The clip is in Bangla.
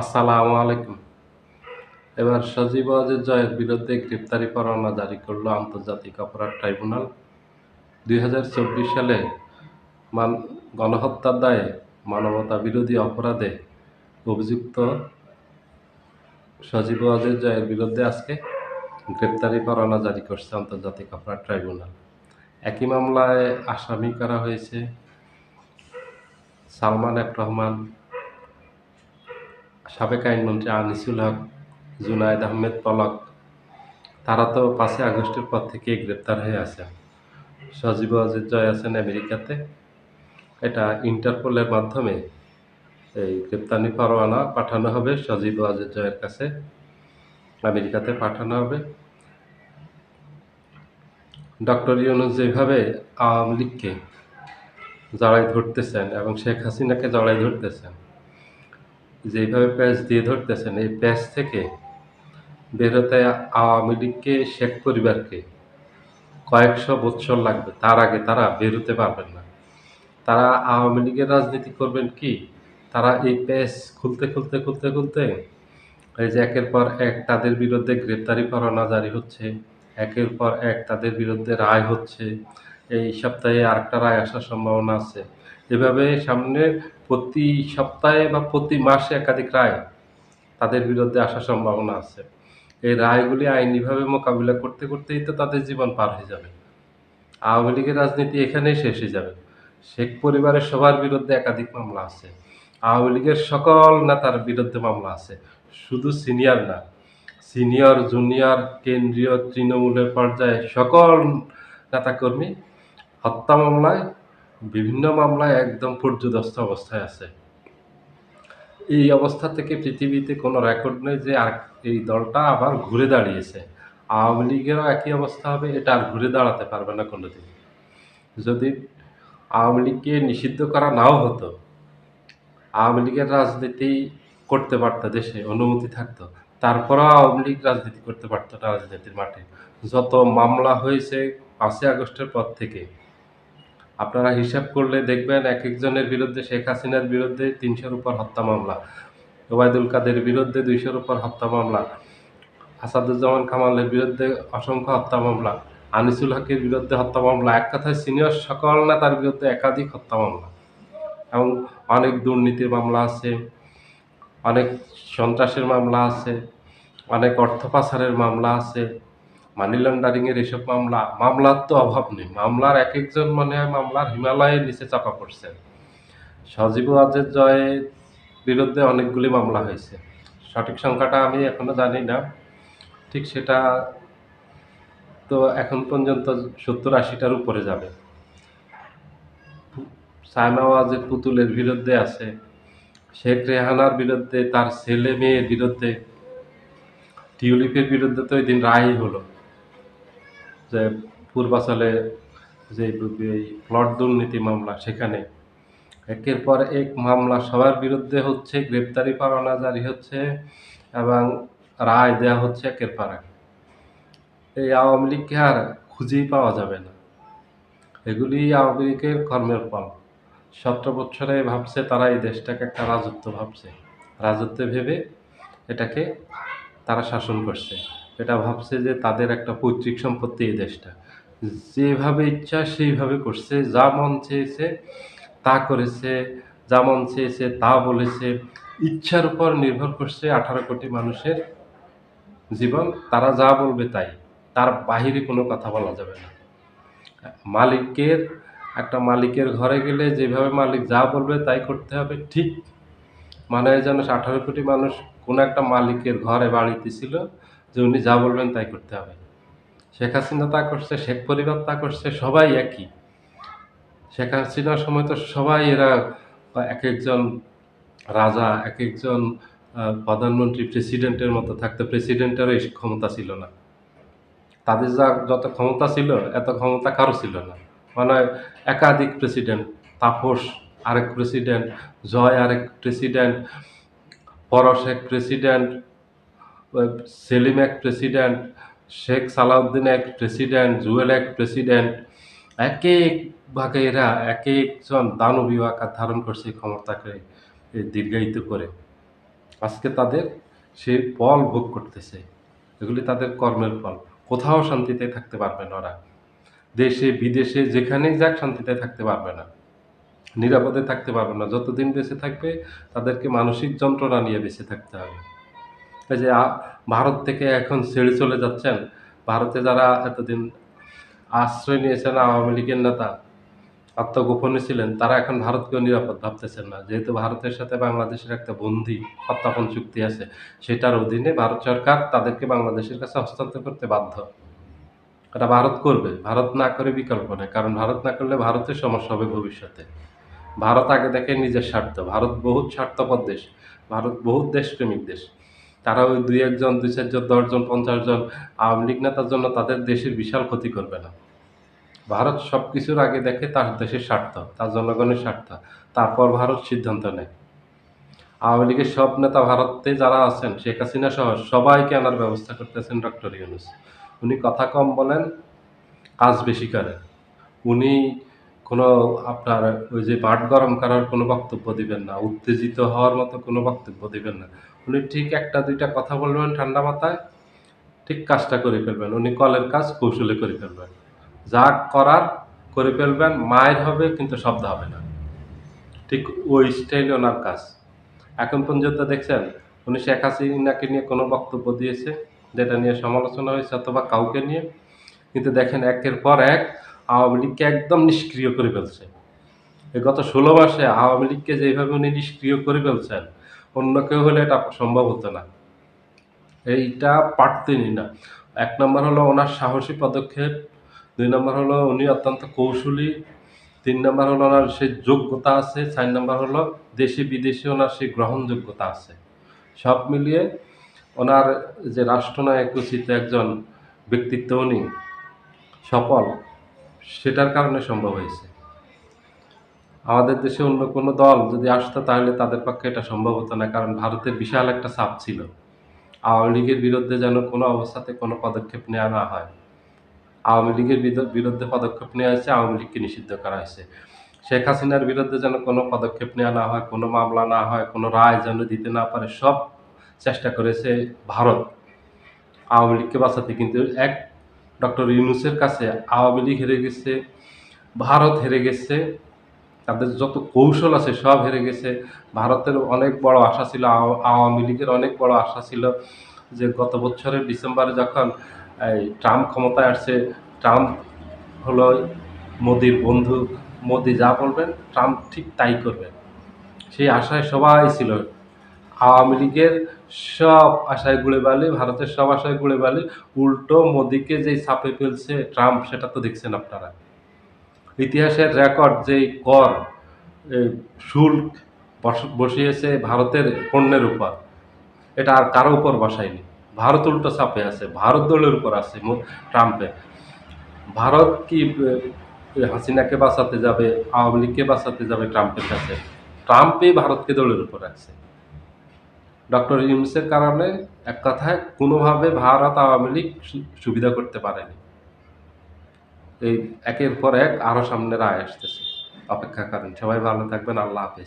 আসসালামু আলাইকুম। এবার সজীব ওয়াজেদ জয়ের বিরুদ্ধে গ্রেপ্তারি পরোয়ানা জারি করল আন্তর্জাতিক অপরাধ ট্রাইব্যুনাল। দুই হাজার চব্বিশ সালে মান, গণহত্যার দায়ে মানবতা বিরোধী অপরাধে অভিযুক্ত সজীব ওয়াজেদ জয়ের বিরুদ্ধে আজকে গ্রেপ্তারি পরোয়ানা জারি করছে আন্তর্জাতিক অপরাধ ট্রাইব্যুনাল। একই মামলায় আসামি করা হয়েছে সালমান এফ রহমান সাবেক আইনমন্ত্রী আনিসুল হক, জুনায়দ আহমেদ পলক, তারা তো পাঁচই আগস্টের পর থেকে গ্রেপ্তার হয়ে আছে। সজীব অজিত জয় আছেন আমেরিকাতে। এটা ইন্টারপোলের মাধ্যমে এই গ্রেপ্তারি পরোয়ানা পাঠানো হবে সজীব অজিত জয়ের কাছে। আমেরিকাতে পাঠানো হবে। ডক্টর ইউনুস যেভাবে আওয়ামী লীগকে জড়াই ধরতেছেন এবং শেখ হাসিনাকে জড়াই ধরতেছেন যেভাবে প্যাচ দিয়ে ধরতেছেন, এই প্যাচ থেকে বেরোতে আওয়ামী লীগকে, শেখ পরিবারকে কয়েকশো বৎসর লাগবে। তার আগে তারা বেরোতে পারবেন না। তারা আওয়ামী লীগের রাজনীতি করবেন কি? তারা এই প্যাচ খুলতে খুলতে খুলতে খুলতে এই যে একের পর এক তাদের বিরুদ্ধে গ্রেপ্তারি পরোয়ানা জারি হচ্ছে, একের পর এক তাদের বিরুদ্ধে রায় হচ্ছে, এই সপ্তাহে আরেকটা রায় আসার সম্ভাবনা আছে। এভাবে সামনে প্রতি সপ্তাহে বা প্রতি মাসে একাধিক রায় তাদের বিরুদ্ধে আসার সম্ভাবনা আছে। এই রায়গুলি আইনিভাবে মোকাবিলা করতে করতেই তো তাদের জীবন পার হয়ে যাবে। আওয়ামী লীগের রাজনীতি এখানেই শেষ হয়ে যাবে। শেখ পরিবারের সবার বিরুদ্ধে একাধিক মামলা আছে। আওয়ামী লীগের সকল নেতার বিরুদ্ধে মামলা আছে। শুধু সিনিয়র না, সিনিয়র, জুনিয়র, কেন্দ্রীয়, তৃণমূলের পর্যায়ে সকল নেতাকর্মী হত্যা মামলায় বিভিন্ন মামলায় একদম পর্যদস্ত অবস্থায় আছে। এই অবস্থা থেকে পৃথিবীতে কোনো রেকর্ড নেই যে আর এই দলটা আবার ঘুরে দাঁড়িয়েছে। আওয়ামী লীগেরও একই অবস্থা হবে, এটা আর ঘুরে দাঁড়াতে পারবে না কোনোদিন। যদি আওয়ামী লীগকে নিষিদ্ধ করা নাও হতো, আওয়ামী লীগের রাজনীতি করতে পারতো দেশে, অনুমতি থাকতো। তারপরেও আওয়ামী লীগ রাজনীতি করতে পারতো রাজনীতির মাঠে। যত মামলা হয়েছে, পাঁচই আগস্টের পর থেকে আপনারা হিসাব করলে দেখবেন এক একজনের বিরুদ্ধে, শেখ হাসিনার বিরুদ্ধে তিনশোর উপর হত্যা মামলা, ওবায়দুল কাদের বিরুদ্ধে দুইশোর উপর হত্যা মামলা, আসাদুজ্জামান কামালের বিরুদ্ধে অসংখ্য হত্যা মামলা, আনিসুল হকের বিরুদ্ধে হত্যা মামলা, এক কথায় সিনিয়র সকল নেতার বিরুদ্ধে একাধিক হত্যা মামলা এবং অনেক দুর্নীতির মামলা আছে, অনেক সন্ত্রাসের মামলা আছে, অনেক অর্থ পাচারের মামলা আছে। মানি লন্ডারিংয়ের এসব মামলা, মামলার তো অভাব নেই। মামলার এক একজন মনে মামলার হিমালয়ের নিচে চাপা পড়ছেন। সজীব ওয়াজের জয়ের বিরুদ্ধে অনেকগুলি মামলা হয়েছে। সঠিক সংখ্যাটা আমি এখনও জানি না। ঠিক সেটা তো এখন পর্যন্ত সত্তর আশিটার উপরে যাবে। সায়মা ওয়াজের পুতুলের বিরুদ্ধে আছে। শেখ রেহানার বিরুদ্ধে, তার ছেলে মেয়ের বিরুদ্ধে, টিউলিপের বিরুদ্ধে তো ওই দিন রায় হলো। যে পূর্বাচলে যে প্লট দুর্নীতি মামলা সেখানে একের পর এক মামলা সবার বিরুদ্ধে হচ্ছে, গ্রেপ্তারি পরোয়ানা জারি হচ্ছে এবং রায় দেওয়া হচ্ছে একের পর এক। এই আওয়ামী লীগকে আর খুঁজেই পাওয়া যাবে না। এগুলি আওয়ামী লীগের কর্মের ফল। সতেরো বছরে ভাবছে তারা এই দেশটাকে একটা রাজত্ব ভাবছে। রাজত্ব ভেবে এটাকে তারা শাসন করছে। এটা ভাবছে যে তাদের একটা পৈতৃক সম্পত্তি এই দেশটা। যেভাবে ইচ্ছা সেইভাবে করছে, যা মন চেয়েছে তা করেছে, যা মন চেয়েছে তা বলেছে। ইচ্ছার উপর নির্ভর করছে আঠারো কোটি মানুষের জীবন। তারা যা বলবে তাই। তার বাহিরে কোনো কথা বলা যাবে না। মালিকের, একটা মালিকের ঘরে গেলে যেভাবে মালিক যা বলবে তাই করতে হবে, ঠিক। মানে যেন আঠারো কোটি মানুষ কোনো একটা মালিকের ঘরে বাড়িতে ছিল যে উনি যা বলবেন তাই করতে হবে। শেখ হাসিনা তা করছে, শেখ পরিবার তা করছে, সবাই একই। শেখ হাসিনার সময় তো সবাই এরা এক একজন রাজা, এক একজন প্রধানমন্ত্রী, প্রেসিডেন্টের মতো থাকতে প্রেসিডেন্টেরও এই ক্ষমতা ছিল না। তাদের যা যত ক্ষমতা ছিল, এত ক্ষমতা কারও ছিল না। মানে একাধিক প্রেসিডেন্ট, তাপস আরেক প্রেসিডেন্ট, জয় আরেক প্রেসিডেন্ট পরশ এক প্রেসিডেন্ট সেলিম এক প্রেসিডেন্ট, শেখ সালাউদ্দিন এক প্রেসিডেন্ট, জুয়েল এক প্রেসিডেন্ট। এক এক ভাগে এরা এক একজন দানবীয় আকার ধারণ করছে ক্ষমতাকে দীর্ঘায়িত করে। আজকে তাদের সেই ফল ভোগ করতেছে। এগুলি তাদের কর্মের ফল। কোথাও শান্তিতে থাকতে পারবে না ওরা। দেশে, বিদেশে, যেখানেই যাক শান্তিতে থাকতে পারবে না। নিরাপদে থাকতে পারবে না। যতদিন বেঁচে থাকবে, তাদেরকে মানসিক যন্ত্রণা নিয়ে বেঁচে থাকতে হবে। যে ভারত থেকে এখন ছেড়ে চলে যাচ্ছেন, ভারতে যারা এতদিন আশ্রয় নিয়েছেন আওয়ামী লীগের নেতা, আত্মগোপনে ছিলেন, তারা এখন ভারতকেও নিরাপদ ভাবতেছেন না। যেহেতু ভারতের সাথে বাংলাদেশের একটা বন্দি প্রত্যাপন চুক্তি আছে, সেটার অধীনে ভারত সরকার তাদেরকে বাংলাদেশের কাছে হস্তান্তর করতে বাধ্য। এটা ভারত করবে, ভারত না করে বিকল্প নেই, কারণ ভারত না করলে ভারতের সমস্যা হবে ভবিষ্যতে। ভারত আগে দেখে নিজের স্বার্থ, ভারত বহুত স্বার্থপর দেশ, ভারত বহুত দেশপ্রেমিক দেশ। তারা ওই দুই একজন, দুই চারজন দশজন পঞ্চাশ জন আওয়ামী লীগ নেতার জন্য তাদের দেশের বিশাল ক্ষতি করবে না। ভারত সব কিছুর আগে দেখে তার দেশের স্বার্থ, তার জনগণের স্বার্থ, তারপর ভারত সিদ্ধান্ত নেয়। আওয়ামী লীগের সব নেতা ভারতে যারা আছেন, শেখ হাসিনা সহ সবাইকে আনার ব্যবস্থা করতেছেন ডক্টর ইউনুস। উনি কথা কম বলেন, কাজ বেশি করেন। উনি কোনো আপনার ওই যে বাট গরম করার কোনো বক্তব্য দিবেন না, উত্তেজিত হওয়ার মতো কোনো বক্তব্য দিবেন না। উনি ঠিক একটা, দুইটা কথা বলবেন ঠান্ডা মাথায়, ঠিক কাজটা করে ফেলবেন। উনি কলের কাজ, কৌশলে করে ফেলবেন। যা করার করে ফেলবেন, মায়ের হবে কিন্তু শব্দ হবে না। ঠিক ওই স্টাইলে ওনার কাজ। এখন পর্যন্ত দেখছেন, উনি শেখ হাসিনাকে নিয়ে কোনো বক্তব্য দিয়েছে, যেটা নিয়ে সমালোচনা হয়েছে অথবা কাউকে নিয়ে। কিন্তু দেখেন, একের পর এক আওয়ামী লীগকে একদম নিষ্ক্রিয় করে ফেলছে। গত ষোলো মাসে আওয়ামী লীগকে যেভাবে উনি নিষ্ক্রিয় করে ফেলছেন অন্য কেউ হলে এটা সম্ভব হতো না। এইটা পারতেনই না এক নম্বর হলো ওনার সাহসী পদক্ষেপ, দুই নম্বর হলো উনি অত্যন্ত কৌশলী, তিন নম্বর হলো ওনার সেই যোগ্যতা আছে, চার নম্বর হলো দেশে বিদেশি ওনার সেই গ্রহণযোগ্যতা আছে। সব মিলিয়ে ওনার যে রাষ্ট্রনায়ক উচিত একজন ব্যক্তিত্ব উনি সফল, সেটার কারণে সম্ভব হয়েছে। আমাদের দেশে অন্য কোনো দল যদি আসতো তাহলে তাদের পক্ষে এটা সম্ভব হতো না, কারণ ভারতের বিশাল একটা চাপ ছিল। আওয়ামী লীগের বিরুদ্ধে যেন কোনো অবস্থাতে কোনো পদক্ষেপ নেওয়া না হয়। আওয়ামী লীগের বিরুদ্ধে পদক্ষেপ নেওয়া হয়েছে, আওয়ামী লীগকে নিষিদ্ধ করা হয়েছে। শেখ হাসিনার বিরুদ্ধে যেন কোনো পদক্ষেপ নেওয়া না হয়, কোনো মামলা না হয়, কোনো রায় যেন দিতে না পারে, সব চেষ্টা করেছে ভারত। আওয়ামী লীগকে বাঁচাতে কিন্তু এক ডক্টর ইউনুসের কাছে আওয়ামী লীগ হেরে গেছে, ভারত হেরে গেছে। তাদের যত কৌশল আছে সব হেরে গেছে। ভারতের অনেক বড় আশা ছিল আওয়া- আওয়ামী লীগের অনেক বড় আশা ছিল যে গত বছরের ডিসেম্বরে যখন এই ট্রাম্প ক্ষমতায় আসছে, ট্রাম্প হলো মোদির বন্ধু, মোদি যা বলবেন ট্রাম্প ঠিক তাই করবেন। সেই আশায় সবাই ছিল। আওয়ামী লীগের সব আশায় গুড়ে বালি, ভারতের সব আশায় গুড়ে বালি, উল্টো মোদিকে যেই চাপে ফেলছে ট্রাম্প, সেটা তো দেখছেন আপনারা। ইতিহাসের রেকর্ড যেই কর শুল্ক বস- বসিয়েছে ভারতের পণ্যের উপর, এটা আর কারও উপর বসায়নি। ভারত উল্টো চাপে আছে, ভারত দলের উপর আছে ট্রাম্পের ভারত কি হাসিনাকে বাঁচাতে যাবে, আওয়ামী লীগকে বাঁচাতে যাবে ট্রাম্পের কাছে? ট্রাম্পই ভারতকে দলের উপর আছে ডক্টর ইউনুসের কারণে এক কথায় কোনোভাবে ভারত আওয়ামী লীগ সুবিধা করতে পারেনি। এই একের পর এক আরও সামনে রায় আসতেছে। অপেক্ষা করেন। সবাই ভালো থাকবেন। আল্লাহ হাফেজ।